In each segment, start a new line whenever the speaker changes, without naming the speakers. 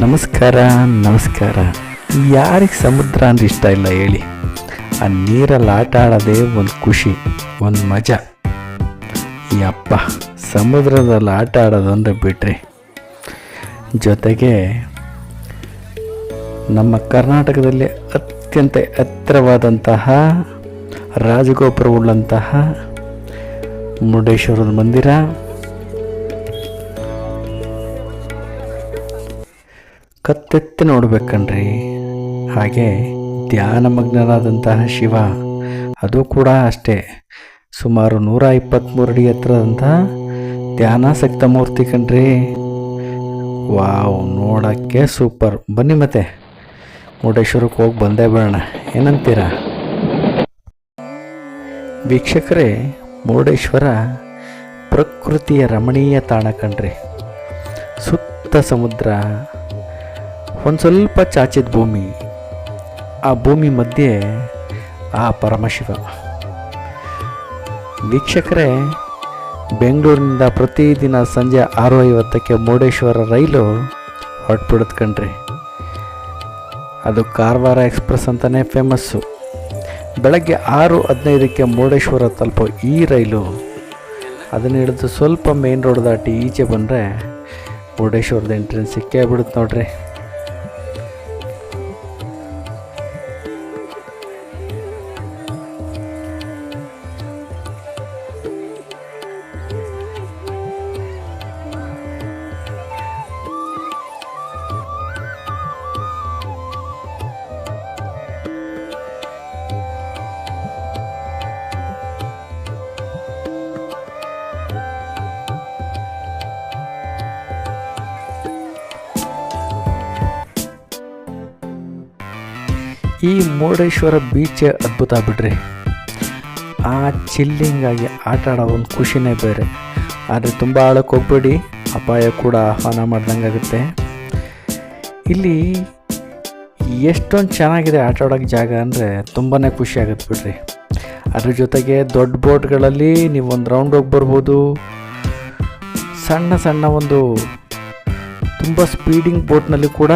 ನಮಸ್ಕಾರ ನಮಸ್ಕಾರ. ಯಾರಿಗೆ ಸಮುದ್ರ ಅಂದ್ರೆ ಇಷ್ಟ ಇಲ್ಲ ಹೇಳಿ. ಆ ನೀರಲ್ಲಿ ಆಟ ಆಡೋದೇ ಒಂದು ಖುಷಿ, ಒಂದು ಮಜಾ. ಯಪ್ಪ, ಸಮುದ್ರದಲ್ಲಿ ಆಟ ಆಡೋದು ಅಂದರೆ ಬಿಟ್ರಿ. ಜೊತೆಗೆ ನಮ್ಮ ಕರ್ನಾಟಕದಲ್ಲಿ ಅತ್ಯಂತ ಎತ್ತರವಾದಂತಹ ರಾಜಗೋಪುರವುಳ್ಳಂತಹ ಮುರುಡೇಶ್ವರದ ಮಂದಿರ ಕತ್ತೆತ್ತಿ ನೋಡ್ಬೇಕನ್ರಿ. ಹಾಗೆ ಧ್ಯಾನಮಗ್ನರಾದಂತಹ ಶಿವ, ಅದು ಕೂಡ ಅಷ್ಟೇ. ಸುಮಾರು ನೂರ ಇಪ್ಪತ್ತ್ಮೂರು ಅಡಿ ಎತ್ತರದಂತಹ ಧ್ಯಾನಾಸಕ್ತ ಮೂರ್ತಿ ಕಣ್ರಿ. ವಾವ್, ನೋಡೋಕ್ಕೆ ಸೂಪರ್. ಬನ್ನಿ ಮತ್ತೆ. ಮುರುಡೇಶ್ವರಕ್ಕೆ ಹೋಗಿ ಬಂದೇ ಬೇಡೋಣ ಏನಂತೀರಾ? ವೀಕ್ಷಕರೇ, ಮುರುಡೇಶ್ವರ ಪ್ರಕೃತಿಯ ರಮಣೀಯ ತಾಣ ಕಣ್ರಿ. ಸುತ್ತ ಸಮುದ್ರ ಒಂದು ಸ್ವಲ್ಪ ಚಾಚಿದ ಭೂಮಿ, ಆ ಭೂಮಿ ಮಧ್ಯೆ ಆ ಪರಮಶಿವ. ವೀಕ್ಷಕರೇ, ಬೆಂಗಳೂರಿನಿಂದ ಪ್ರತಿದಿನ ಸಂಜೆ ಆರು ಐವತ್ತಕ್ಕೆ ಮುರುಡೇಶ್ವರ ರೈಲು ಹೊರಟ್ಬಿಡುತ್ತೆ ಕಣ್ರಿ. ಅದು ಕಾರವಾರ ಎಕ್ಸ್ಪ್ರೆಸ್ ಅಂತಲೇ ಫೇಮಸ್ಸು. ಬೆಳಗ್ಗೆ ಆರು ಹದಿನೈದಕ್ಕೆ ಮುರುಡೇಶ್ವರ ತಲುಪೋ ಈ ರೈಲು. ಅದನ್ನ ಹಿಡಿದು ಸ್ವಲ್ಪ ಮೇನ್ ರೋಡ್ ದಾಟಿ ಈಚೆ ಬಂದರೆ ಮುರುಡೇಶ್ವರದ ಎಂಟ್ರೆನ್ಸ್ ಸಿಕ್ಕೇ ಬಿಡುತ್ತೆ ನೋಡ್ರಿ. ಈ ಮುರುಡೇಶ್ವರ ಬೀಚ್ ಅದ್ಭುತ ಬಿಡ್ರಿ ಆ ಚಿಲ್ಲಿಂಗಾಗಿ ಆಟ ಆಡೋ ಒಂದು ಖುಷಿನೇ ಬೇರೆ. ಆದರೆ ತುಂಬ ಆಳಕ್ಕೆ ಹೋಗ್ಬೇಡಿ, ಅಪಾಯ ಕೂಡ ಆಹ್ವಾನ ಮಾಡ್ದಂಗಾಗುತ್ತೆ ಇಲ್ಲಿ ಎಷ್ಟೊಂದು ಚೆನ್ನಾಗಿದೆ ಆಟ ಆಡೋಕ್ಕೆ ಜಾಗ ಅಂದರೆ ತುಂಬಾ ಖುಷಿ ಆಗುತ್ತೆ ಬಿಡ್ರಿ. ಅದ್ರ ಜೊತೆಗೆ ದೊಡ್ಡ ಬೋಟ್ಗಳಲ್ಲಿ ನೀವು ಒಂದು ರೌಂಡ್ ಹೋಗಿ ಬರ್ಬೋದು. ಸಣ್ಣ ಸಣ್ಣ ಒಂದು ತುಂಬ ಸ್ಪೀಡಿಂಗ್ ಬೋಟ್ನಲ್ಲಿ ಕೂಡ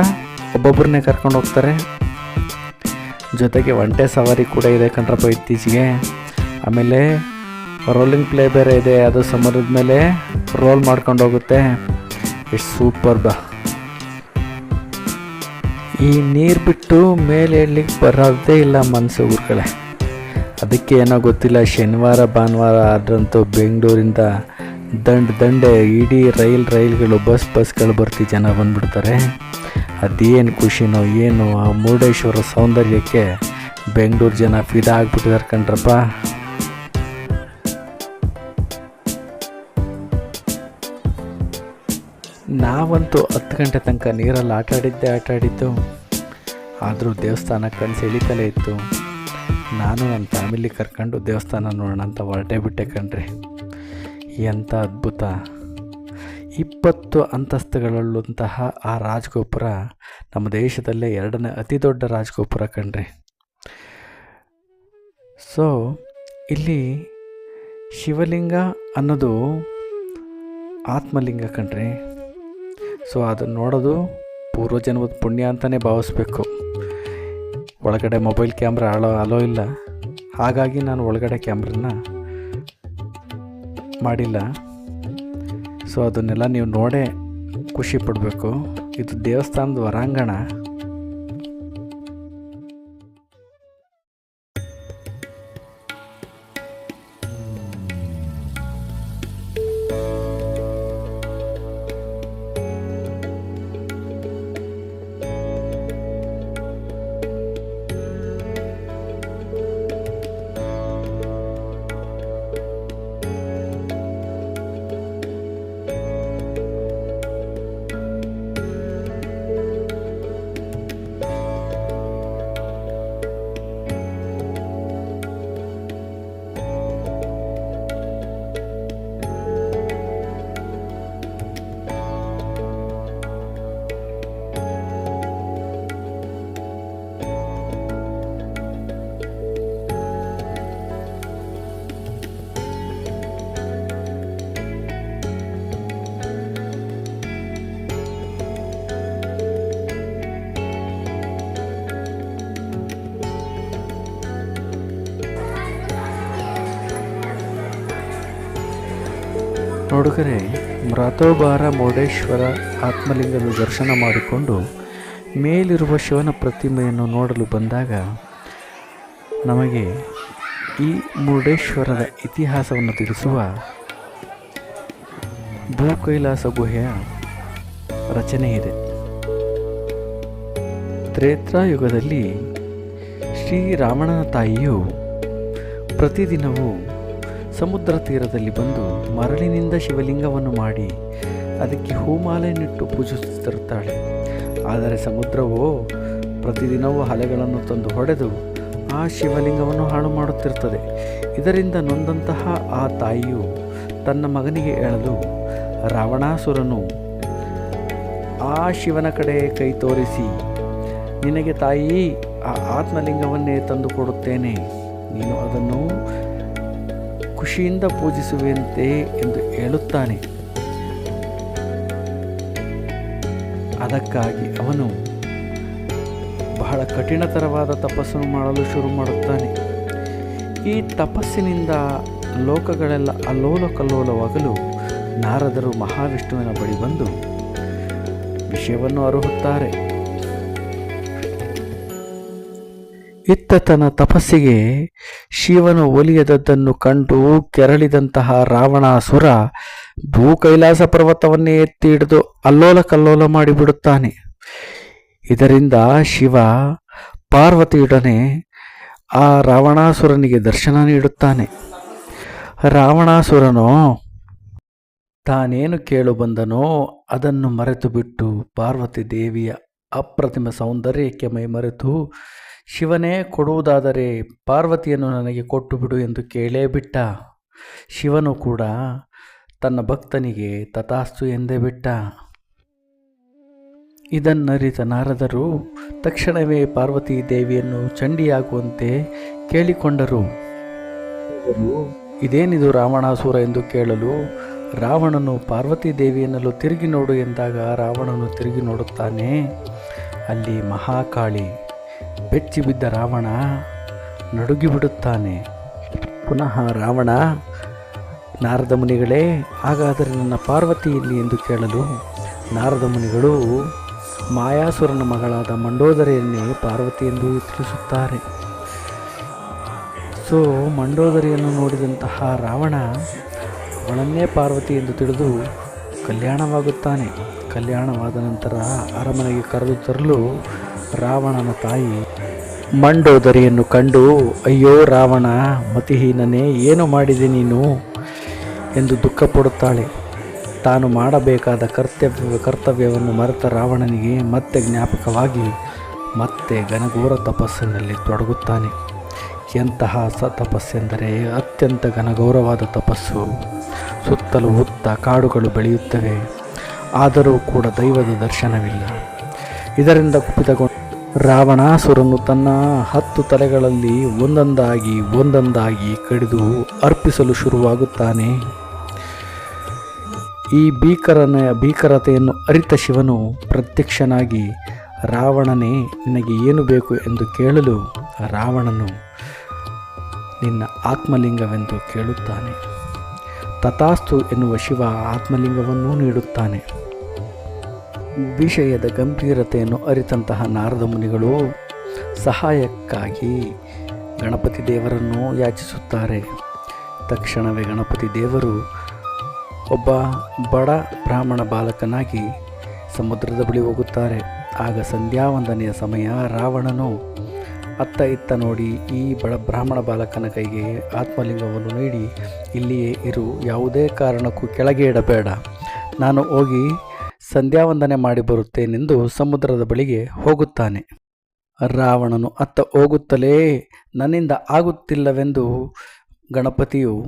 ಒಬ್ಬೊಬ್ಬರನ್ನೇ ಕರ್ಕೊಂಡು ಹೋಗ್ತಾರೆ. ಜೊತೆಗೆ ಒಂಟೆ ಸವಾರಿ ಕೂಡ ಇದೆ ಕಣ್ರಪ್ಪ ಇತ್ತೀಚೆಗೆ. ಆಮೇಲೆ ರೋಲಿಂಗ್ ಪ್ಲೇ ಬೇರೆ ಇದೆ, ಅದು ಸಮರದ ಮೇಲೆ ರೋಲ್ ಮಾಡ್ಕೊಂಡು ಹೋಗುತ್ತೆ. ಇಟ್ಸ್ ಸೂಪರ್ ಬಾ ಈ ನೀರು ಬಿಟ್ಟು ಮೇಲೆ ಹೇಳಲಿಕ್ಕೆ ಬರೋದೇ ಇಲ್ಲ ಮನಸ್ಸು ಊರುಗಳೇ. ಅದಕ್ಕೆ ಏನೋ ಗೊತ್ತಿಲ್ಲ, ಶನಿವಾರ, ಭಾನುವಾರ ಆದ್ರಂತೂ ಬೆಂಗಳೂರಿಂದ ದಂಡ್ ದಂಡೆ ಇಡೀ ರೈಲ್ ರೈಲ್ಗಳು ಬಸ್ ಬಸ್ಗಳು ಬರ್ತಿ ಜನ ಬಂದ್ಬಿಡ್ತಾರೆ. ಅದೇನು ಖುಷಿನೋ ಏನು ಆ ಮುರುಡೇಶ್ವರ ಸೌಂದರ್ಯಕ್ಕೆ ಬೆಂಗಳೂರು ಜನ ಫಿದಾ ಆಗ್ಬಿಟ್ಟಿದ್ದಾರೆ ಕಣ್ರಪ್ಪ. ನಾವಂತೂ ಹತ್ತು ಗಂಟೆ ತನಕ ನೀರಲ್ಲಿ ಆಟ ಆಡಿದ್ದೆ ಆಟ ಆಡಿದ್ದು ಆದರೂ ದೇವಸ್ಥಾನ ಕಣ್ಣು ಸೆಳಿತಲೇ ಇತ್ತು. ನಾನು ನನ್ನ ಫ್ಯಾಮಿಲಿ ಕರ್ಕೊಂಡು ದೇವಸ್ಥಾನ ನೋಡೋಣ ಅಂತ ಹೊರಟೇ ಬಿಟ್ಟೆ ಕಣ್ರಿ. ಎಂಥ ಅದ್ಭುತ. ಇಪ್ಪತ್ತು ಅಂತಸ್ತುಗಳಲ್ಲಂತಹ ಆ ರಾಜಗೋಪುರ ನಮ್ಮ ದೇಶದಲ್ಲೇ ಎರಡನೇ ಅತಿ ದೊಡ್ಡ ರಾಜಗೋಪುರ ಕಣ್ರಿ. ಸೊ ಇಲ್ಲಿ ಶಿವಲಿಂಗ ಅನ್ನೋದು ಆತ್ಮಲಿಂಗ ಕಣ್ರಿ. ಸೊ ಅದನ್ನು ನೋಡೋದು ಪೂರ್ವಜನ್ಮದ ಪುಣ್ಯ ಅಂತಲೇ ಭಾವಿಸ್ಬೇಕು. ಒಳಗಡೆ ಮೊಬೈಲ್ ಕ್ಯಾಮ್ರಾ ಅಳೋ ಅಲೋ ಇಲ್ಲ. ಹಾಗಾಗಿ ನಾನು ಒಳಗಡೆ ಕ್ಯಾಮ್ರನ್ನ ಮಾಡಿಲ್ಲ. ಸೊ ಅದನ್ನೆಲ್ಲ ನೀವು ನೋಡೇ ಖುಷಿ ಪಡಬೇಕು. ಇದು ದೇವಸ್ಥಾನದ ಹೊರಾಂಗಣ ನೋಡುಗರೆ ಮೃತೋಬಾರ ಮುರುಡೇಶ್ವರ ಆತ್ಮಲಿಂಗದ ದರ್ಶನ ಮಾಡಿಕೊಂಡು ಮೇಲಿರುವ ಶಿವನ ಪ್ರತಿಮೆಯನ್ನು ನೋಡಲು ಬಂದಾಗ ನಮಗೆ ಈ ಮುರುಡೇಶ್ವರದ ಇತಿಹಾಸವನ್ನು ತಿಳಿಸುವ ಭೂ ಕೈಲಾಸ ಗುಹೆಯ ರಚನೆ ಇದೆ. ತ್ರೇತಾಯುಗದಲ್ಲಿ ಶ್ರೀರಾಮಣನ ತಾಯಿಯು ಪ್ರತಿದಿನವೂ ಸಮುದ್ರ ತೀರದಲ್ಲಿ ಬಂದು ಮರಳಿನಿಂದ ಶಿವಲಿಂಗವನ್ನು ಮಾಡಿ ಅದಕ್ಕೆ ಹೂಮಾಲೆಯನ್ನಿಟ್ಟು ಪೂಜಿಸುತ್ತಿರುತ್ತಾಳೆ. ಆದರೆ ಸಮುದ್ರವೋ, ಪ್ರತಿದಿನವೂ ಅಲೆಗಳನ್ನು ತಂದು ಹೊಡೆದು ಆ ಶಿವಲಿಂಗವನ್ನು ಹಾಳು ಮಾಡುತ್ತಿರುತ್ತದೆ. ಇದರಿಂದ ನೊಂದಂತಹ ಆ ತಾಯಿಯು ತನ್ನ ಮಗನಿಗೆ ಹೇಳಲು, ರಾವಣಾಸುರನು, ಆ ಶಿವನ ಕಡೆ ಕೈ ತೋರಿಸಿ, ನಿನಗೆ ತಾಯಿ ಆ ಆತ್ಮಲಿಂಗವನ್ನೇ ತಂದು ಕೊಡುತ್ತೇನೆ. ನೀನು ಅದನ್ನು ಖುಷಿಯಿಂದ ಪೂಜಿಸುವಂತೆ ಎಂದು ಹೇಳುತ್ತಾನೆ. ಅದಕ್ಕಾಗಿ ಅವನು ಬಹಳ ಕಠಿಣತರವಾದ ತಪಸ್ಸನ್ನು ಮಾಡಲು ಶುರು ಮಾಡುತ್ತಾನೆ. ಈ ತಪಸ್ಸಿನಿಂದ ಲೋಕಗಳೆಲ್ಲ ಅಲ್ಲೋಲ ಕಲ್ಲೋಲವಾಗಲು ನಾರದರು ಮಹಾವಿಷ್ಣುವಿನ ಬಳಿ ಬಂದು ವಿಷಯವನ್ನು ಅರುಹುತ್ತಾರೆ. ಇತ್ತ ತನ್ನ ತಪಸ್ಸಿಗೆ ಶಿವನು ಒಲಿಯದದ್ದನ್ನು ಕಂಡು ಕೆರಳಿದಂತಹ ರಾವಣಾಸುರ ಭೂ ಕೈಲಾಸ ಪರ್ವತವನ್ನೇ ಎತ್ತಿ ಹಿಡಿದು ಅಲ್ಲೋಲ ಕಲ್ಲೋಲ ಮಾಡಿಬಿಡುತ್ತಾನೆ. ಇದರಿಂದ ಶಿವ ಪಾರ್ವತಿಯೊಡನೆ ಆ ರಾವಣಾಸುರನಿಗೆ ದರ್ಶನ ನೀಡುತ್ತಾನೆ. ರಾವಣಾಸುರನು, ತಾನೇನು ಕೇಳು ಬಂದನೋ ಅದನ್ನು ಮರೆತು ಬಿಟ್ಟು ಪಾರ್ವತಿ ದೇವಿಯ ಅಪ್ರತಿಮ ಸೌಂದರ್ಯಕ್ಕೆ ಮೈ ಮರೆತು ಶಿವನೇ ಕೊಡುವುದಾದರೆ ಪಾರ್ವತಿಯನ್ನು ನನಗೆ ಕೊಟ್ಟು ಬಿಡು ಎಂದು ಕೇಳೇ ಬಿಟ್ಟ. ಶಿವನು ಕೂಡ ತನ್ನ ಭಕ್ತನಿಗೆ ತಥಾಸ್ತು ಎಂದೇ ಬಿಟ್ಟ. ಇದನ್ನರಿತ ನಾರದರು ತಕ್ಷಣವೇ ಪಾರ್ವತಿ ದೇವಿಯನ್ನು ಚಂಡಿಯಾಗುವಂತೆ ಕೇಳಿಕೊಂಡರು. ಇದೇನಿದು ರಾವಣಾಸುರ ಎಂದು ಕೇಳಲು ರಾವಣನು ಪಾರ್ವತಿ ದೇವಿಯನ್ನಲು ತಿರುಗಿ ನೋಡು ಎಂದಾಗ ರಾವಣನು ತಿರುಗಿ ನೋಡುತ್ತಾನೆ. ಅಲ್ಲಿ ಮಹಾಕಾಳಿ. ಬೆಚ್ಚಿ ಬಿದ್ದ ರಾವಣ ನಡುಗಿಬಿಡುತ್ತಾನೆ ಪುನಃ ರಾವಣ, ನಾರದ ಮುನಿಗಳೇ, ಹಾಗಾದರೆ ನನ್ನ ಪಾರ್ವತಿ ಇಲ್ಲಿ ಎಂದು ಕೇಳಲು? ನಾರದ ಮುನಿಗಳು, ಮಾಯಾಸುರನ ಮಗಳಾದ ಮಂಡೋದರಿಯನ್ನೇ ಪಾರ್ವತಿ ಎಂದು ತಿಳಿಸುತ್ತಾರೆ. ಸೊ, ಮಂಡೋದರಿಯನ್ನು ನೋಡಿದಂತಹ ರಾವಣ ಅವಳನ್ನೇ ಪಾರ್ವತಿ ಎಂದು ತಿಳಿದು ಕಲ್ಯಾಣವಾಗುತ್ತಾನೆ. ಕಲ್ಯಾಣವಾದ ನಂತರ ಅರಮನೆಗೆ ಕರೆದು ತರಲು ರಾವಣನ ತಾಯಿ. ಮಂಡೋದರಿಯನ್ನು ಕಂಡು, ಅಯ್ಯೋ ರಾವಣ, ಮತಿಹೀನನೇ, ಏನು ಮಾಡಿದೆ ನೀನು? ಎಂದು ದುಃಖಪಡುತ್ತಾಳೆ ತಾನು ಮಾಡಬೇಕಾದ ಕರ್ತವ್ಯ, ಕರ್ತವ್ಯವನ್ನು ಮರೆತ ರಾವಣನಿಗೆ ಮತ್ತೆ ಜ್ಞಾಪಕವಾಗಿ, ಮತ್ತೆ ಘನಘೋರ ತಪಸ್ಸಿನಲ್ಲಿ ತೊಡಗುತ್ತಾನೆ. ಎಂತಹ ಸ ತಪಸ್ಸೆಂದರೆ ಅತ್ಯಂತ ಘನಘೋರವಾದ ತಪಸ್ಸು. ಸುತ್ತಲೂ ಉತ್ತ ಕಾಡುಗಳು ಬೆಳೆಯುತ್ತವೆ. ಆದರೂ ಕೂಡ ದೈವದ ದರ್ಶನವಿಲ್ಲ. ಇದರಿಂದ ಕುಪಿತಗೊಂಡು ರಾವಣಾಸುರನು ತನ್ನ ಹತ್ತು ತಲೆಗಳಲ್ಲಿ ಒಂದೊಂದಾಗಿ ಒಂದೊಂದಾಗಿ ಕಡಿದು ಅರ್ಪಿಸಲು ಶುರುವಾಗುತ್ತಾನೆ. ಈ ಭೀಕರನ ಭೀಕರತೆಯನ್ನು ಅರಿತ ಶಿವನು ಪ್ರತ್ಯಕ್ಷನಾಗಿ, ರಾವಣನೇ, ನಿನಗೆ ಏನು ಬೇಕು ಎಂದು ಕೇಳಲು? ರಾವಣನು ನಿನ್ನ ಆತ್ಮಲಿಂಗವೆಂದು ಕೇಳುತ್ತಾನೆ. ತಥಾಸ್ತು ಎನ್ನುವ ಶಿವ ಆತ್ಮಲಿಂಗವನ್ನೂ ನೀಡುತ್ತಾನೆ. ವಿಷಯದ ಗಂಭೀರತೆಯನ್ನು ಅರಿತಂತಹ ನಾರದ ಮುನಿಗಳು ಸಹಾಯಕ್ಕಾಗಿ ಗಣಪತಿ ದೇವರನ್ನು ಯಾಚಿಸುತ್ತಾರೆ. ತಕ್ಷಣವೇ ಗಣಪತಿ ದೇವರು ಒಬ್ಬ ಬಡ ಬ್ರಾಹ್ಮಣ ಬಾಲಕನಾಗಿ ಸಮುದ್ರದ ಬಳಿ ಹೋಗುತ್ತಾರೆ. ಆಗ ಸಂಧ್ಯಾವಂದನೆಯ ಸಮಯ, ರಾವಣನು ಅತ್ತ ಇತ್ತ ನೋಡಿ ಈ ಬಡ ಬ್ರಾಹ್ಮಣ ಬಾಲಕನ ಕೈಗೆ ಆತ್ಮಲಿಂಗವನ್ನು ನೀಡಿ, ಇಲ್ಲಿಯೇ ಇರು, ಯಾವುದೇ ಕಾರಣಕ್ಕೂ ಕೆಳಗೆ ಇಡಬೇಡ. ನಾನು ಹೋಗಿ ಸಂಧ್ಯಾವಂದನೆ ಮಾಡಿ ಬರುತ್ತೇನೆಂದು ಸಮುದ್ರದ ಬಳಿಗೆ ಹೋಗುತ್ತಾನೆ. ರಾವಣನು ಅತ್ತ ಹೋಗುತ್ತಲೇ ನನ್ನಿಂದ ಆಗುತ್ತಿಲ್ಲವೆಂದು ಗಣಪತಿಯು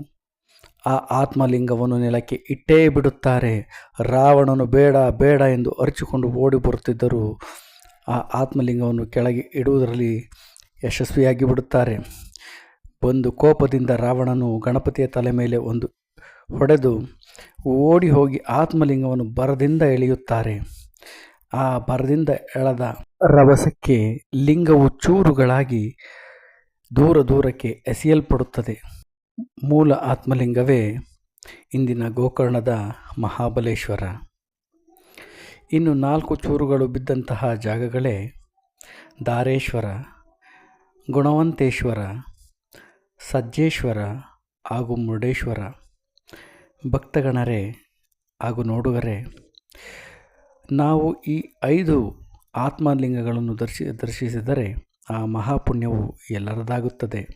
ಆ ಆತ್ಮಲಿಂಗವನ್ನು ನೆಲಕ್ಕೆ ಇಟ್ಟೇ ಬಿಡುತ್ತಾರೆ. ರಾವಣನು ಬೇಡ ಬೇಡ ಎಂದು ಅರಚಿಕೊಂಡು ಓಡಿ ಬರುತ್ತಿದ್ದರು ಆ ಆತ್ಮಲಿಂಗವನ್ನು ಕೆಳಗೆ ಇಡುವುದರಲ್ಲಿ ಯಶಸ್ವಿಯಾಗಿ ಬಿಡುತ್ತಾರೆ. ಒಂದು ಕೋಪದಿಂದ ರಾವಣನು ಗಣಪತಿಯ ತಲೆ ಮೇಲೆ ಒಂದು ಹೊಡೆದು ಓಡಿ ಹೋಗಿ ಆತ್ಮಲಿಂಗವನ್ನು ಬರದಿಂದ ಎಳೆಯುತ್ತಾರೆ. ಆ ಬರದಿಂದ ಎಳೆದ ರಭಸಕ್ಕೆ ಲಿಂಗವು ಚೂರುಗಳಾಗಿ ದೂರ ದೂರಕ್ಕೆ ಎಸೆಯಲ್ಪಡುತ್ತದೆ. ಮೂಲ ಆತ್ಮಲಿಂಗವೇ ಇಂದಿನ ಗೋಕರ್ಣದ ಮಹಾಬಲೇಶ್ವರ. ಇನ್ನು ನಾಲ್ಕು ಚೂರುಗಳು ಬಿದ್ದಂತಹ ಜಾಗಗಳೇ ದಾರೇಶ್ವರ, ಗುಣವಂತೇಶ್ವರ, ಸಜ್ಜೇಶ್ವರ ಹಾಗೂ ಮುರುಡೇಶ್ವರ. ಭಕ್ತಗಣರೇ ಹಾಗೂ ನೋಡುಗರೇ, ನಾವು ಈ ಐದು ಆತ್ಮಲಿಂಗಗಳನ್ನು ದರ್ಶಿ, ದರ್ಶಿಸಿದರೆ ಆ ಮಹಾಪುಣ್ಯವು ಎಲ್ಲರದಾಗುತ್ತದೆ.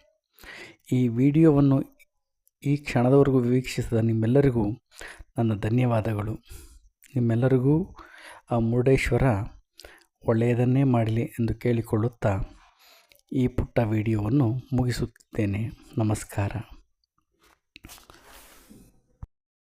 ಈ ವಿಡಿಯೋವನ್ನು ಈ ಕ್ಷಣದವರೆಗೂ ವೀಕ್ಷಿಸಿದ ನಿಮ್ಮೆಲ್ಲರಿಗೂ ನನ್ನ ಧನ್ಯವಾದಗಳು. ನಿಮ್ಮೆಲ್ಲರಿಗೂ ಆ ಮುರುಡೇಶ್ವರ ಒಳ್ಳೆಯದನ್ನೇ ಮಾಡಲಿ ಎಂದು ಕೇಳಿಕೊಳ್ಳುತ್ತಾ ಈ ಪುಟ್ಟ ವಿಡಿಯೋವನ್ನು ಮುಗಿಸುತ್ತೇನೆ. ನಮಸ್ಕಾರ.